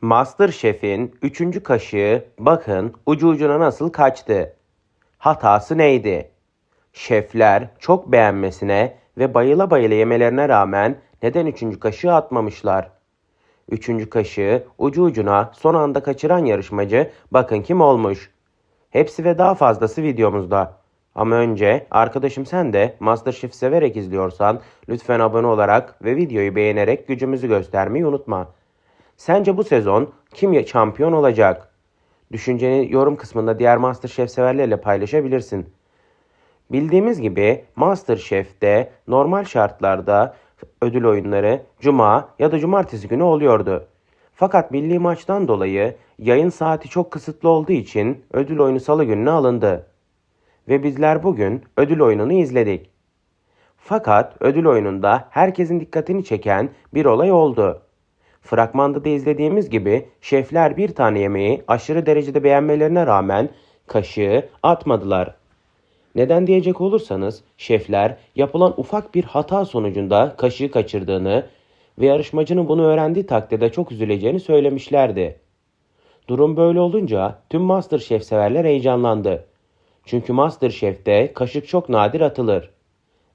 Masterchef'in üçüncü kaşığı bakın ucu ucuna nasıl kaçtı. Hatası neydi? Şefler çok beğenmesine ve bayıla bayıla yemelerine rağmen neden üçüncü kaşığı atmamışlar? Üçüncü kaşığı ucu ucuna son anda kaçıran yarışmacı bakın kim olmuş. Hepsi ve daha fazlası videomuzda. Ama önce arkadaşım sen de Masterchef severek izliyorsan lütfen abone olarak ve videoyu beğenerek gücümüzü göstermeyi unutma. Sence bu sezon kim şampiyon olacak? Düşünceni yorum kısmında diğer Masterchef severlerle paylaşabilirsin. Bildiğimiz gibi MasterChef'te normal şartlarda ödül oyunları cuma ya da cumartesi günü oluyordu. Fakat milli maçtan dolayı yayın saati çok kısıtlı olduğu için ödül oyunu salı gününe alındı. Ve bizler bugün ödül oyununu izledik. Fakat ödül oyununda herkesin dikkatini çeken bir olay oldu. Fragmanda da izlediğimiz gibi şefler bir tane yemeği aşırı derecede beğenmelerine rağmen kaşığı atmadılar. Neden diyecek olursanız şefler yapılan ufak bir hata sonucunda kaşığı kaçırdığını ve yarışmacının bunu öğrendiği takdirde çok üzüleceğini söylemişlerdi. Durum böyle olunca tüm MasterChef severler heyecanlandı. Çünkü MasterChef'te kaşık çok nadir atılır.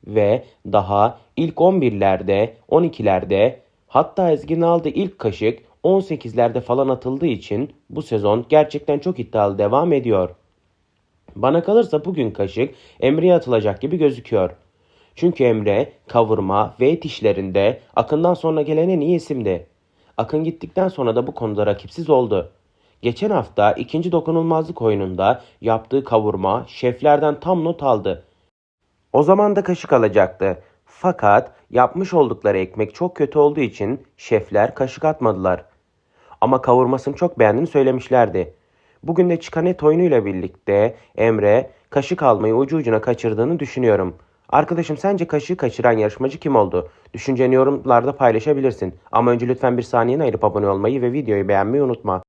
Ve daha ilk 11'lerde, 12'lerde hatta Ezgi'nin aldığı ilk kaşık 18'lerde falan atıldığı için bu sezon gerçekten çok iddialı devam ediyor. Bana kalırsa bugün kaşık Emre'ye atılacak gibi gözüküyor. Çünkü Emre kavurma ve et işlerinde Akın'dan sonra gelen en iyi isimdi. Akın gittikten sonra da bu konuda rakipsiz oldu. Geçen hafta ikinci dokunulmazlık oyununda yaptığı kavurma şeflerden tam not aldı. O zaman da kaşık alacaktı. Fakat yapmış oldukları ekmek çok kötü olduğu için şefler kaşık atmadılar. Ama kavurmasını çok beğendiğini söylemişlerdi. Bugün de çıkan et oyunuyla birlikte Emre kaşık almayı ucu ucuna kaçırdığını düşünüyorum. Arkadaşım sence kaşığı kaçıran yarışmacı kim oldu? Düşünceni yorumlarda paylaşabilirsin. Ama önce lütfen bir saniyeni ayırıp abone olmayı ve videoyu beğenmeyi unutma.